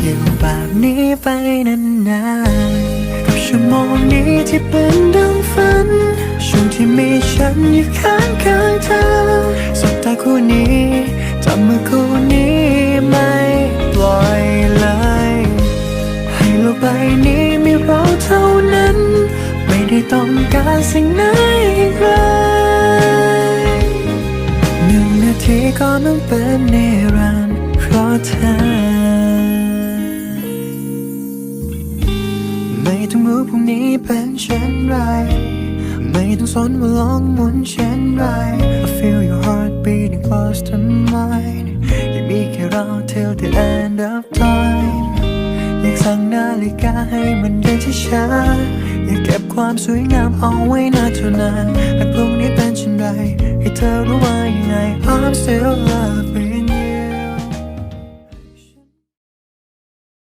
อยู่แบบนี้ไปนานๆกับชั่วโมงนี้ที่เป็นดังฝัน ช่วงที่มีฉันอยู่ข้างข้างเธอสบตาคู่นี้จับมือคู่นี้ไม่ปล่อยเลย ให้โลกใบนี้มีเราเท่านั้น ไม่ได้ต้องการสิ่งไหนอีกเลยหนึ่งนาทีก็ต้องเป็นนิรันดร์เพราะเธอ ไม่ต้องรู้พรุ่งนี้เป็นเช่นไร ไม่ต้องสนว่าโลกหมุนเช่นไร I feel your heart beating close to mine ยังมีแค่เรา till the end of time อยากสั่งนาฬิกาให้มันเดินช้าๆอยากเก็บความสวยงามเอาไว้นานเท่านานและพรุ่งนี้เป็นเช่นไร ให้เธอรู้ว่ายังไง I'm still loving